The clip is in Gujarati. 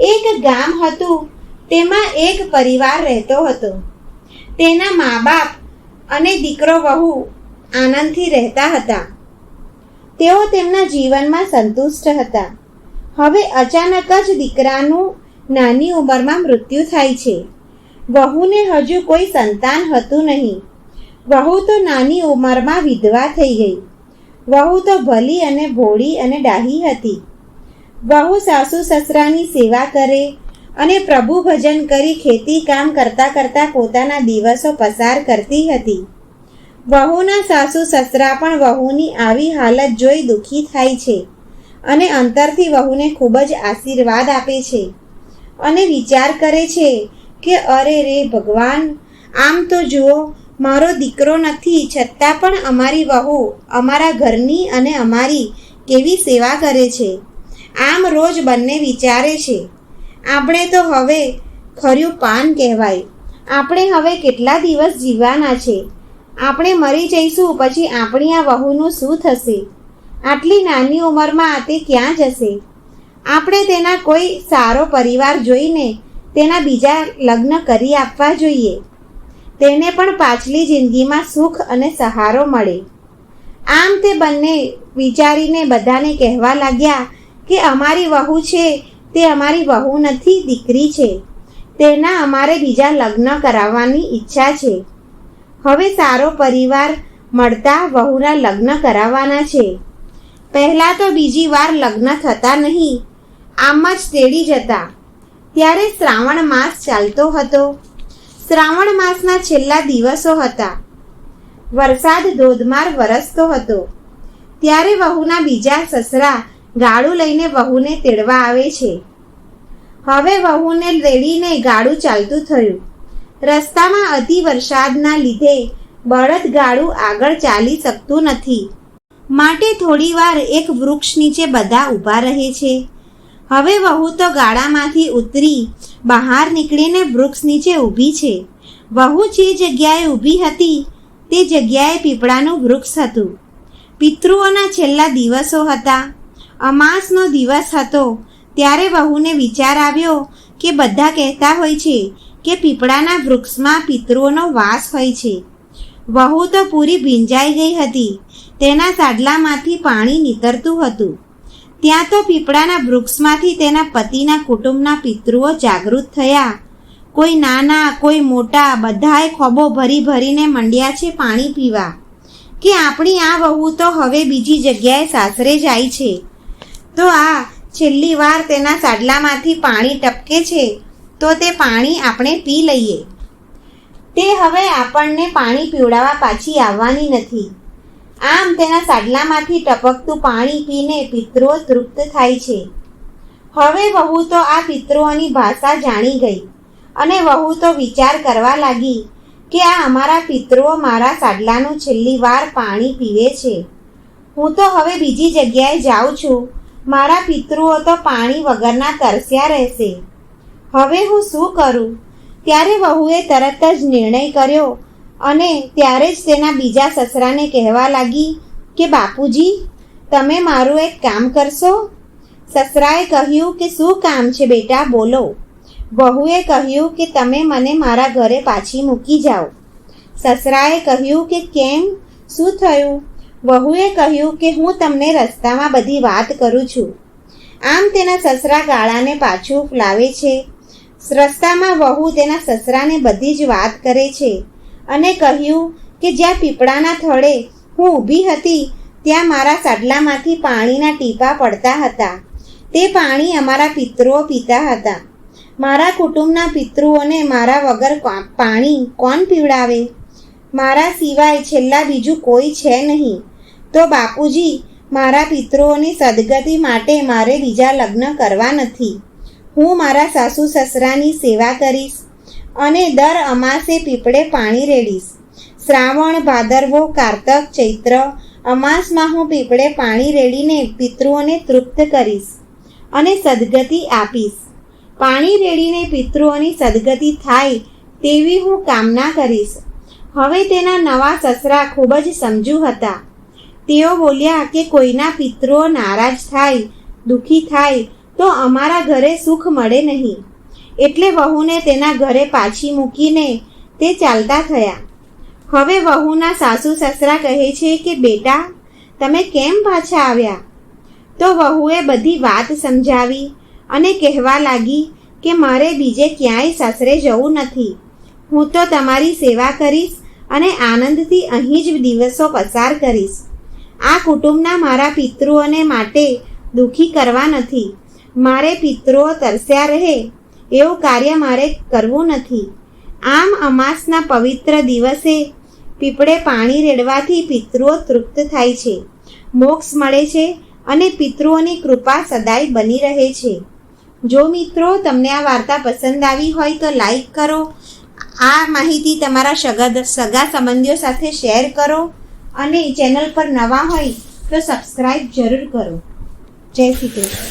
એક ગામ હતું, તેમાં એક પરિવાર રહેતો હતો. તેના મા બાપ અને દીકરો વહુ આનંદથી રહેતા હતા. તેઓ તેમના જીવનમાં સંતુષ્ટ હતા. હવે અચાનક જ દીકરાનું નાની ઉંમરમાં મૃત્યુ થાય છે. વહુને હજુ કોઈ સંતાન હતું નહીં. વહુ તો નાની ઉંમરમાં વિધવા થઈ ગઈ. વહુ તો ભલી અને ભોળી અને ડાહી હતી. વહુ સાસુ સસરાની સેવા કરે અને પ્રભુ ભજન કરી ખેતી કામ કરતા કરતા પોતાના દિવસો પસાર કરતી હતી. વહુના સાસુ સસરા પણ વહુની આવી હાલત જોઈ દુઃખી થાય છે અને અંતરથી વહુને ખૂબ જ આશીર્વાદ આપે છે અને વિચાર કરે છે કે, અરે રે ભગવાન, આમ તો જુઓ, મારો દીકરો નથી, છતાં પણ અમારી વહુ અમારા ઘરની અને અમારી કેવી સેવા કરે છે. આમ રોજ બંને વિચારે છે. આપણે તો હવે ખર્યું પાન કહેવાય. આપણે હવે કેટલા દિવસ જીવવાના છે. આપણે મરી જઈશું પછી આપણી આ વહુનું શું થશે? આટલી નાની ઉંમરમાં તે ક્યાં જશે? આપણે તેના કોઈ સારો પરિવાર જોઈને તેના બીજા લગ્ન કરી આપવા જોઈએ. તેને પણ પાછલી જિંદગીમાં સુખ અને સહારો મળે. આમ તે બંને વિચારીને બધાને કહેવા લાગ્યા કે અમારી વહુ છે, તે અમારી વહુ નથી, દીકરી છે. તેના અમારે બીજા લગ્ન કરાવવાની ઈચ્છા છે. હવે સારો પરિવાર મળતા વહુના લગ્ન કરાવવાના છે. પહેલાં તો બીજી વાર લગ્ન થતા નહીં, આમ જ તેડી જતા. ત્યારે શ્રાવણ માસ ચાલતો હતો. શ્રાવણ માસના છેલ્લા દિવસો હતા. વરસાદ ધોધમાર વરસતો હતો. ત્યારે વહુના બીજા સસરા ગાડું લઈને વહુને તેડવા આવે છે. હવે વહુને તેડીને ગાડું ચાલતું થયું. રસ્તામાં અતિ વરસાદના લીધે બળદ ગાડું આગળ ચાલી શકતું નથી. માટે થોડીવાર એક વૃક્ષ નીચે બધા ઊભા રહે છે. હવે વહુ તો ગાડામાંથી ઉતરી બહાર નીકળીને વૃક્ષ નીચે ઊભી છે. વહુ જે જગ્યાએ ઊભી હતી, તે જગ્યાએ પીપળાનું વૃક્ષ હતું. પિતૃઓના છેલ્લા દિવસો હતા. અમાસનો દિવસ હતો, ત્યારે વહુને વિચાર આવ્યો કે બધા કહેતા હોય છે કે પીપળાના વૃક્ષમાં પિતૃઓનો વાસ હોય છે. વહુ તો પૂરી ભીંજાઈ ગઈ હતી, તેના સાડલામાંથી પાણી નીતરતું હતું. ત્યાં તો પીપળાના વૃક્ષમાંથી તેના પતિના કુટુંબના પિતૃઓ જાગૃત થયા. કોઈ નાના, કોઈ મોટા, બધાએ ખોબો ભરી ભરીને મંડ્યા છે પાણી પીવા. કે આપણી આ વહુ તો હવે બીજી જગ્યાએ સાસરે જાય છે. તો આ છેલ્લી વાર તેના સાડલામાંથી પાણી ટપકે છે, તો તે પાણી આપણે પી લઈએ. તે હવે આપણને પાણી પીવડાવવા પાછી આવવાની નથી. આમ તેના સાડલામાંથી ટપકતું પાણી પીને પિતૃઓ તૃપ્ત થાય છે. હવે વહુ તો આ પિતૃઓની ભાષા જાણી ગઈ અને વહુ તો વિચાર કરવા લાગી કે આ અમારા પિતૃઓ મારા સાડલાનું છેલ્લી વાર પાણી પીવે છે. હું તો હવે બીજી જગ્યાએ જાઉં છું મારા પિતૃઓ તો પાણી વગરના તરસ્યા રહેશે. હવે હું શું કરું? ત્યારે વહુએ તરત જ નિર્ણય કર્યો અને ત્યારે જ તેના બીજા સસરાને કહેવા લાગી કે, બાપુજી, તમે મારું એક કામ કરશો? સસરાએ કહ્યું કે, શું કામ છે બેટા? બોલો. વહુએ કહ્યું કે, તમે મને મારા ઘરે પાછી મૂકી જાઓ. સસરાએ કહ્યું કે, કેમ? શું થયું? વહુએ કહ્યું કે હું તમને રસ્તામાં બધી વાત કરું છું. આમ તેના સસરા ગાળાને પાછું લાવે છે. રસ્તામાં વહુ તેના સસરાને બધી જ વાત કરે છે અને કહ્યું કે જ્યાં પીપળાના થળે હું ઊભી હતી, ત્યાં મારા સાડલામાંથી પાણીના ટીપા પડતા હતા. તે પાણી અમારા પિતૃઓ પીતા હતા. મારા કુટુંબના પિતૃઓને મારા વગર પાણી કોણ પીવડાવે? મારા સિવાય છેલ્લા બીજું કોઈ છે નહીં. તો બાપુજી, મારા પિતૃઓની સદગતિ માટે મારે બીજા લગ્ન કરવા નથી. હું મારા સાસુ સસરાની સેવા કરીશ અને દર અમાસે પીપળે પાણી રેડીશ. શ્રાવણ, ભાદરવો, કારતક, ચૈત્ર અમાસમાં હું પીપળે પાણી રેડીને પિતૃઓને તૃપ્ત કરીશ અને સદગતિ આપીશ. પાણી રેડીને પિતૃઓની સદગતિ થાય તેવી હું કામના કરીશ. હવે તેના નવા સસરા ખૂબ જ સમજુ હતા. તેઓ બોલ્યા કે કોઈના પિતૃઓ નારાજ થાય, દુઃખી થાય, તો અમારા ઘરે સુખ મળે નહીં. એટલે વહુને તેના ઘરે પાછી મૂકીને તે ચાલતા થયા. હવે વહુના સાસુ સસરા કહે છે કે, બેટા, તમે કેમ પાછા આવ્યા? તો વહુએ બધી વાત સમજાવી અને કહેવા લાગી કે, મારે બીજે ક્યાંય સાસરે જવું નથી. હું તો તમારી સેવા કરીશ અને આનંદથી અહીં જ દિવસો પસાર કરીશ. આ કુટુંબના મારા પિતૃઓને માટે દુઃખી કરવા નથી. મારે પિતૃઓ તરસ્યા રહે, એવું કાર્ય મારે કરવું નથી. આમ અમાસના પવિત્ર દિવસે પીપળે પાણી રેડવાથી પિતૃઓ તૃપ્ત થાય છે. મોક્ષ મળે છે અને પિતૃઓની કૃપા સદાય બની રહે છે. જો મિત્રો તમને આ વાર્તા પસંદ આવી હોય તો લાઈક કરો. આ માહિતી તમારા સગા સગા સંબંધીઓ સાથે શેર કરો. અને ચેનલ પર નવા હોય તો સબસ્ક્રાઈબ જરૂર કરો. જય શ્રી કૃષ્ણ.